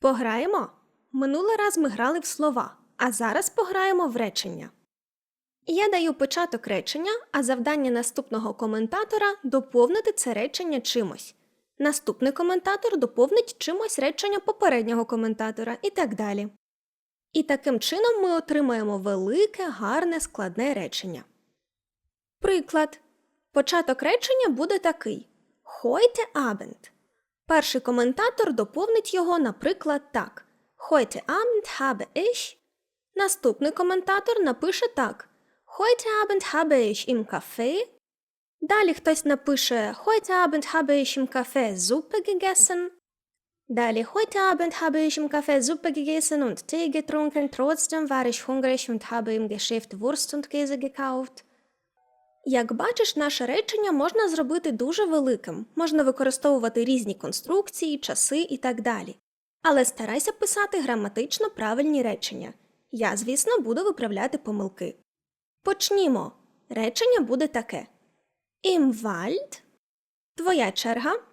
Пограємо? Минулий раз ми грали в слова, а зараз пограємо в речення. Я даю початок речення, а завдання наступного коментатора доповнити це речення чимось. Наступний коментатор доповнить чимось речення попереднього коментатора і так далі. І таким чином ми отримаємо велике, гарне, складне речення. Приклад. Початок речення буде такий: Heute Abend. Перший коментатор доповнить його, наприклад, так: Heute Abend habe ich. Наступний коментатор напише так: Heute Abend habe ich im Café. Далі хтось напише Heute Abend habe ich im Café Suppe gegessen. Далі Heute Abend habe ich im Café Suppe gegessen und Tee getrunken. Trotzdem war ich hungrig und habe im Geschäft Wurst und Käse gekauft. Як бачиш, наше речення можна зробити дуже великим, можна використовувати різні конструкції, часи і так далі. Але старайся писати граматично правильні речення. Я, звісно, буду виправляти помилки. Почнімо. Речення буде таке: Wald. Твоя черга.